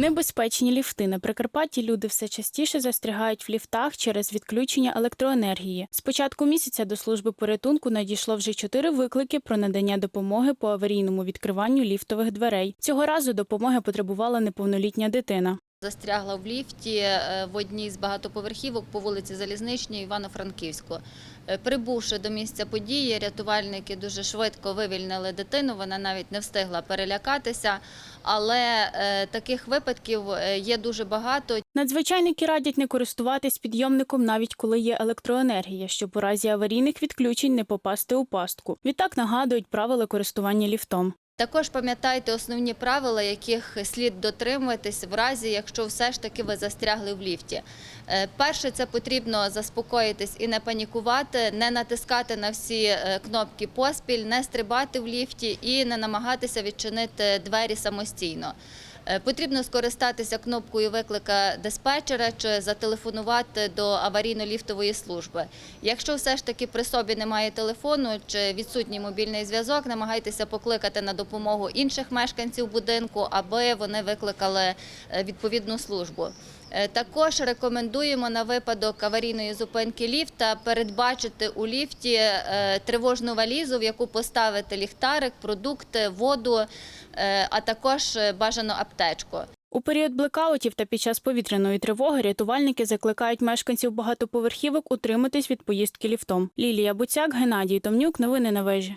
Небезпечні ліфти на Прикарпатті люди все частіше застрягають в ліфтах через відключення електроенергії. З початку місяця до служби порятунку надійшло вже чотири виклики про надання допомоги по аварійному відкриванню ліфтових дверей. Цього разу допомоги потребувала неповнолітня дитина. Застрягла в ліфті е, в одній з багатоповерхівок по вулиці Залізничній Івано-Франківську. Е, Прибувши до місця події, рятувальники дуже швидко вивільнили дитину. Вона навіть не встигла перелякатися. Але е, таких випадків є дуже багато. Надзвичайники радять не користуватись підйомником навіть коли є електроенергія, щоб у разі аварійних відключень не попасти у пастку. Відтак нагадують правила користування ліфтом. Також пам'ятайте основні правила, яких слід дотримуватись в разі, якщо все ж таки ви застрягли в ліфті. Е, Перше, це потрібно заспокоїтись і не панікувати, не натискати на всі е, кнопки поспіль, не стрибати в ліфті і не намагатися відчинити двері самостійно. Е, Потрібно скористатися кнопкою виклика диспетчера чи зателефонувати до аварійно-ліфтової служби. Якщо все ж таки при собі немає телефону чи відсутній мобільний зв'язок, намагайтеся покликати на допомогу інших мешканців будинку, аби вони викликали е, відповідну службу. Е, Також рекомендуємо на випадок аварійної зупинки ліфта передбачити у ліфті тривожну валізу, в яку поставити ліхтарик, продукти, воду, а також бажано аптечку. У період блекаутів та під час повітряної тривоги рятувальники закликають мешканців багатоповерхівок утриматись від поїздки ліфтом. Лілія Буцяк, Геннадій Томнюк. Новини на вежі.